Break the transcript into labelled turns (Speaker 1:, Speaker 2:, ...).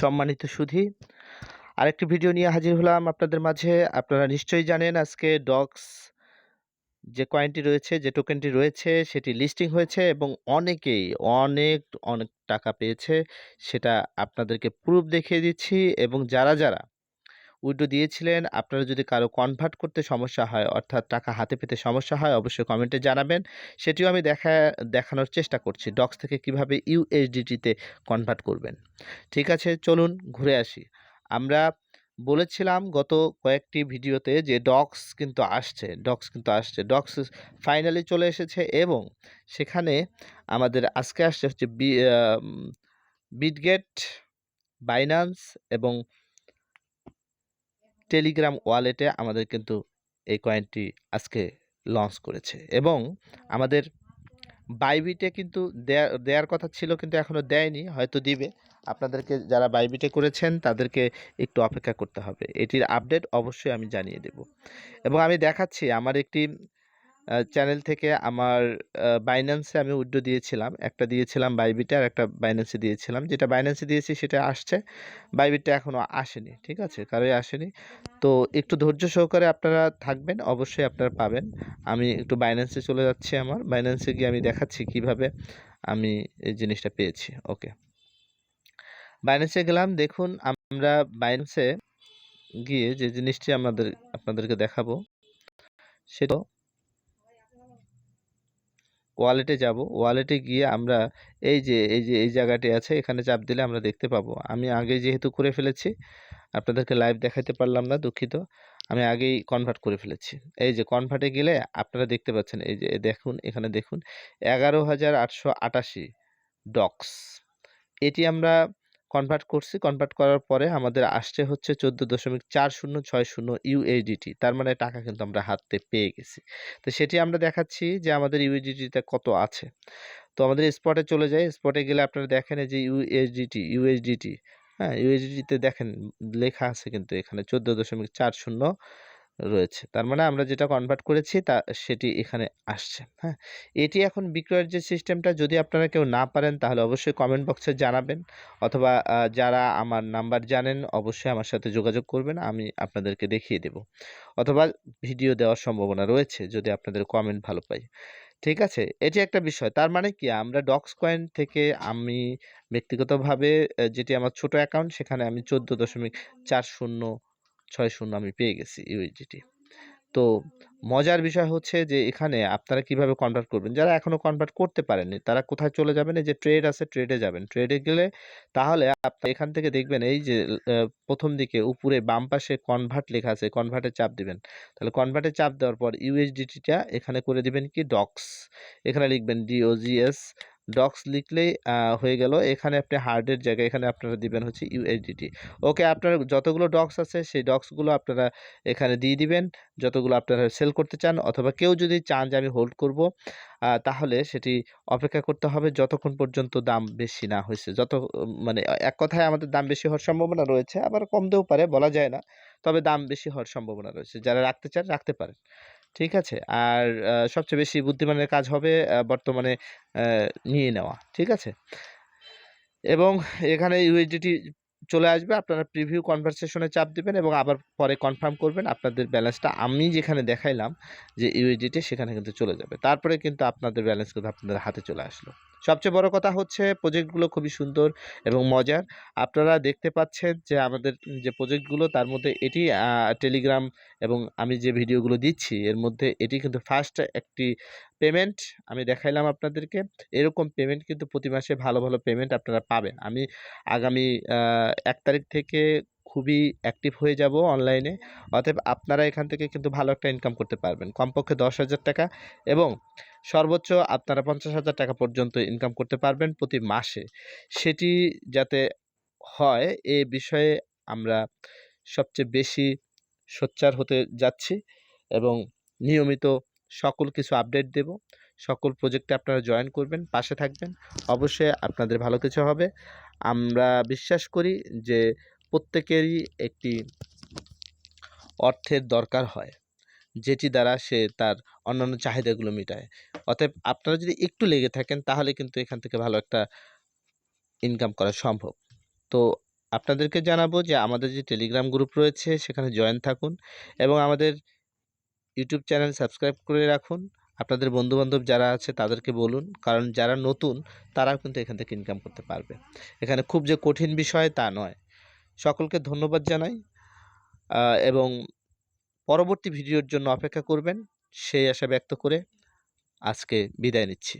Speaker 1: সম্মানিত সুধি। আরেকটি ভিডিও নিয়ে হাজির হলাম আপনাদের মাঝে। আপনারা নিশ্চয়ই জানেন আজকে ডক্স যে কয়েনটি রয়েছে, যে টোকেনটি রয়েছে, সেটি লিস্টিং হয়েছে এবং অনেকেই অনেক অনেক টাকা পেয়েছে। সেটা আপনাদেরকে প্রুফ দেখিয়ে দিচ্ছি এবং যারা যারা উইড্রো দিয়েছিলেন। আপনারা যদি কারও কনভার্ট করতে সমস্যা হয়, অর্থাৎ টাকা হাতে পেতে সমস্যা হয়, অবশ্যই কমেন্টে জানাবেন। সেটিও আমি দেখা, দেখানোর চেষ্টা করছি ডক্স থেকে কীভাবে ইউএসডিটিতে কনভার্ট করবেন। ঠিক আছে, চলুন ঘুরে আসি। আমরা বলেছিলাম গত কয়েকটি ভিডিওতে যে ডক্স কিন্তু আসছে ডক্স কিন্তু আসছে। ডক্স ফাইনালি চলে এসেছে এবং সেখানে আমাদের আজকে আসছে হচ্ছে বিটগেট বাইন্যান্স এবং টেলিগ্রাম ওয়ালেটে আমাদের কিন্তু এই কয়েনটি আজকে লঞ্চ করেছে এবং আমাদের বাইবিটে কিন্তু দেওয়ার কথা ছিল কিন্তু এখনও দেয়নি, হয়তো দিবে। আপনাদেরকে যারা বাইবিটে করেছেন তাদেরকে একটু অপেক্ষা করতে হবে। এটির আপডেট অবশ্যই আমি জানিয়ে দেব। এবং আমি দেখাচ্ছি, আমার একটি চ্যানেল থেকে আমার বাইন্যান্সে আমি উইড্রো দিয়েছিলাম। একটা দিয়েছিলাম বাইবিটে আর একটা বাইন্যান্সে দিয়েছিলাম। যেটা বাইন্যান্সে দিয়েছি সেটা আসছে। বাইবিটটা এখনও আসেনি, ঠিক আছে? কারোই আসেনি। তো একটু ধৈর্য সহকারে আপনারা থাকবেন, অবশ্যই আপনারা পাবেন। আমি একটু বাইন্যান্সে চলে যাচ্ছি আমার। বাইন্যান্সে গিয়ে আমি দেখাচ্ছি কীভাবে আমি এই জিনিসটা পেয়েছি। ওকে। বাইন্যান্সে গেলাম। দেখুন, আমরা বাইন্যান্সে গিয়ে যে জিনিসটি আমাদের, আপনাদেরকে দেখাবো, সেটা ওয়ালেটে যাব। ওয়ালেটে গিয়ে আমরা এই যে এই যে, এই জায়গাটি আছে, এখানে চাপ দিলে আমরা দেখতে পাবো। আমি আগে যেহেতু করে ফেলেছি, আপনাদেরকে লাইভ দেখাতে পারলাম না, দুঃখিত। আমি আগেই কনভার্ট করে ফেলেছি। এই যে কনভার্টে গেলে আপনারা দেখতে পাচ্ছেন, এই যে দেখুন, এখানে দেখুন, এগারো হাজার আটশো আটাশি ডক্স এটি আমরা কনভার্ট করছি। কনভার্ট করার পরে আমাদের আসছে হচ্ছে চোদ্দ দশমিক চার শূন্য ছয় শূন্য ইউএডিটি তার মানে টাকা কিন্তু আমরা হাতে পেয়ে গেছি। তো সেটি আমরা দেখাচ্ছি যে আমাদের ইউএডিটিটা কত আছে। তো আমাদের স্পটে চলে যায় স্পটে গেলে আপনারা দেখেন যে ইউএসডিটি ইউএসডিটি হ্যাঁ ইউএসডিটিতে দেখেন লেখা আছে কিন্তু এখানে চোদ্দ দশমিক চার শূন্য রয়েছে। তার মানে আমরা যেটা কনভার্ট করেছি তা, সেটি এখানে আসছে। হ্যাঁ? এটি এখন বিক্রয়ের যে সিস্টেমটা যদি আপনারা কেউ না পারেন, তাহলে অবশ্যই কমেন্ট বক্সে জানাবেন। অথবা যারা আমার নাম্বার জানেন, অবশ্যই আমার সাথে যোগাযোগ করবেন, আমি আপনাদেরকে দেখিয়ে দেব। অথবা ভিডিও দেওয়ার সম্ভাবনা রয়েছে, যদি আপনাদের কমেন্ট ভালো পাই। ঠিক আছে? এটি একটা বিষয়। তার মানে কি? আমরা ডক্স কয়েন থেকে আমি ব্যক্তিগতভাবে যেটি আমার ছোট অ্যাকাউন্ট সেখানে আমি চোদ্দ দশমিক চার শূন্য ছয় শূন্য আমি পেয়ে গেছি ইউএসডিটি তো মজার বিষয় হচ্ছে যে এখানে আপনারা কীভাবে কনভার্ট করবেন? যারা এখনও কনভার্ট করতে পারেননি, তারা কোথায় চলে যাবেন? এই যে ট্রেড আছে ট্রেডে যাবেন। ট্রেডে গেলে তাহলে আপনি এখান থেকে দেখবেন এই যে প্রথম দিকে উপরে বাম পাশে কনভার্ট লেখা আছে কনভার্টে চাপ দিবেন। তাহলে কনভার্টে চাপ দেওয়ার পর ইউএসডিটিটা এখানে করে দিবেন কি? ডক্স এখানে লিখবেন ডিওজিএস ডক্স লিখলেই হয়ে গেল। এখানে আপনি হার্ডের জায়গায়, এখানে আপনারা দিবেন হচ্ছে ইউএসডিটি ওকে আপনার যতগুলো ডক্স আছে, সেই ডক্সগুলো আপনারা এখানে দিয়ে দিবেন। যতগুলো আপনারা সেল করতে চান অথবা কেউ যদি চান যে আমি হোল্ড করব তাহলে সেটি অপেক্ষা করতে হবে যতক্ষণ পর্যন্ত দাম বেশি না হয়েছে। যত মানে এক কথায় আমাদের দাম বেশি হওয়ার সম্ভাবনা রয়েছে, আবার কমতেও পারে, বলা যায় না। তবে দাম বেশি হওয়ার সম্ভাবনা রয়েছে। যারা রাখতে চান, রাখতে পারেন। ঠিক আছে। আর সবচেয়ে বেশি বুদ্ধিমানের কাজ হবে বর্তমানে নিয়ে নেওয়া, ঠিক আছে? এবং এখানে ইউএসডিটি চলে আসবে, আপনারা প্রিভিউ কনভারসেশনে চাপ দেবেন এবং আবার পরে কনফার্ম করবেন আপনাদের ব্যালেন্সটা আমি যেখানে দেখাইলাম যে ইউএসডিটি সেখানে কিন্তু চলে যাবে। তারপরে কিন্তু আপনাদের ব্যালেন্স কিন্তু আপনাদের হাতে চলে আসলো। সবচেয়ে বড় কথা হচ্ছে প্রজেক্টগুলো খুবই সুন্দর এবং মজার। আপনারা দেখতে পাচ্ছেন যে আমাদের যে প্রজেক্টগুলো তার মধ্যে এটি টেলিগ্রাম এবং আমি যে ভিডিওগুলো দিচ্ছি এর মধ্যে এটি কিন্তু ফার্স্ট একটি পেমেন্ট আমি দেখাইলাম আপনাদেরকে। এরকম পেমেন্ট কিন্তু প্রতি মাসে ভালো ভালো পেমেন্ট আপনারা পাবেন। আমি আগামী এক তারিখ থেকে খুবই অ্যাক্টিভ হয়ে যাব অনলাইনে অতএব আপনারা এখান থেকে কিন্তু ভালো একটা ইনকাম করতে পারবেন। কমপক্ষে দশ হাজার টাকা এবং সর্বোচ্চ আপনারা পঞ্চাশ হাজার টাকা পর্যন্ত ইনকাম করতে পারবেন প্রতি মাসে। সেটি যাতে হয়, এ বিষয়ে আমরা সবচেয়ে বেশি সোচ্চার হতে যাচ্ছি এবং নিয়মিত সকল কিছু আপডেট দেব। সকল প্রজেক্টে আপনারা জয়েন করবেন, পাশে থাকবেন। অবশ্যই আপনাদের ভালো কিছু হবে। আমরা বিশ্বাস করি যে প্রত্যেকেরই একটি অর্থের দরকার হয়, যেটি দ্বারা সে তার অন্যান্য চাহিদাগুলো মেটায়। অতএব আপনারা যদি একটু লেগে থাকেন, তাহলে কিন্তু এখান থেকে ভালো একটা ইনকাম করা সম্ভব। তো আপনাদেরকে জানাব যে আমাদের যে টেলিগ্রাম গ্রুপ রয়েছে, সেখানে জয়েন থাকুন এবং আমাদের ইউটিউব চ্যানেল সাবস্ক্রাইব করে রাখুন। আপনাদের বন্ধুবান্ধব যারা আছে, তাদেরকে বলুন, কারণ যারা নতুন, তারাও কিন্তু এখান থেকে ইনকাম করতে পারবে। এখানে খুব যে কঠিন বিষয় তা নয়। সকলকে ধন্যবাদ জানাই এবং পরবর্তী ভিডিওর জন্য অপেক্ষা করবেন। সেই আশা ব্যক্ত করে আজকে বিদায় নিচ্ছি।